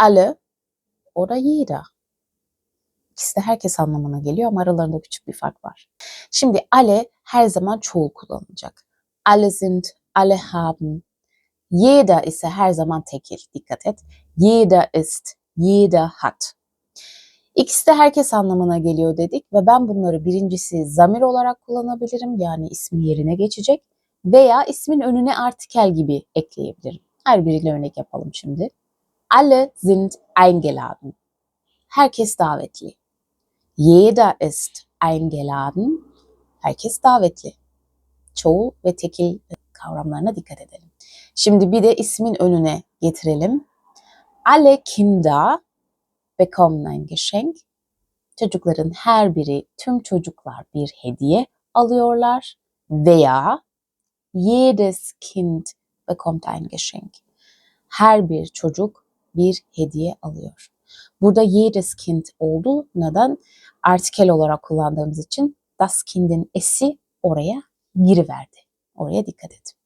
alle oder jeder. İkisi de herkes anlamına geliyor ama aralarında küçük bir fark var. Şimdi alle her zaman çoğul kullanılacak. Alle sind, alle haben. Jeder ise her zaman tekil. Dikkat et. Jeder ist, jeder hat. İkisi de herkes anlamına geliyor dedik ve ben bunları birincisi zamir olarak kullanabilirim. Yani ismin yerine geçecek veya ismin önüne artikel gibi ekleyebilirim. Her biriyle örnek yapalım şimdi. Alle sind eingeladen. Herkes davetli. Jeder ist eingeladen. Herkes davetli. Çoğul ve tekil kavramlarına dikkat edelim. Şimdi bir de ismin önüne getirelim. Alle Kinder bekommen ein Geschenk. Çocukların her biri, tüm çocuklar bir hediye alıyorlar veya jedes Kind bekommt ein Geschenk. Her bir çocuk bir hediye alıyor. Burada jedes Kind oldu. Neden? Artikel olarak kullandığımız için das Kind'in esi oraya giriverdi. Oraya dikkat et.